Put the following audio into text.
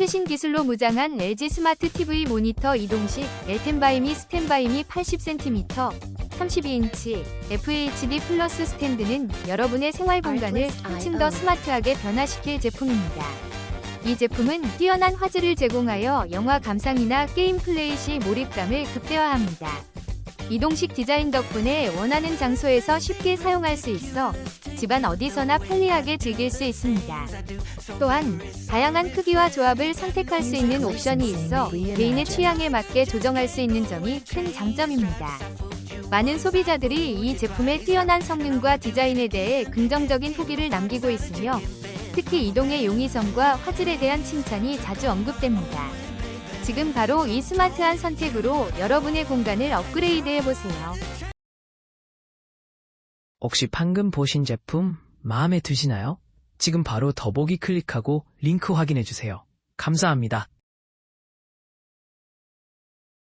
최신 기술로 무장한 LG 스마트 TV 모니터 이동식 엘텐바이 미 스탠바이 미 80cm 32인치 FHD 플러스 스탠드는 여러분의 생활 공간을 한층 더 스마트하게 변화시킬 제품입니다. 이 제품은 뛰어난 화질을 제공하여 영화 감상이나 게임 플레이 시 몰입감을 극대화합니다. 이동식 디자인 덕분에 원하는 장소에서 쉽게 사용할 수 있어 집안 어디서나 편리하게 즐길 수 있습니다. 또한 다양한 크기와 조합을 선택할 수 있는 옵션이 있어 개인의 취향에 맞게 조정할 수 있는 점이 큰 장점입니다. 많은 소비자들이 이 제품의 뛰어난 성능과 디자인에 대해 긍정적인 후기를 남기고 있으며 특히 이동의 용이성과 화질에 대한 칭찬이 자주 언급됩니다. 지금 바로 이 스마트한 선택으로 여러분의 공간을 업그레이드 해보세요. 혹시 방금 보신 제품 마음에 드시나요? 지금 바로 더보기 클릭하고 링크 확인해 주세요. 감사합니다.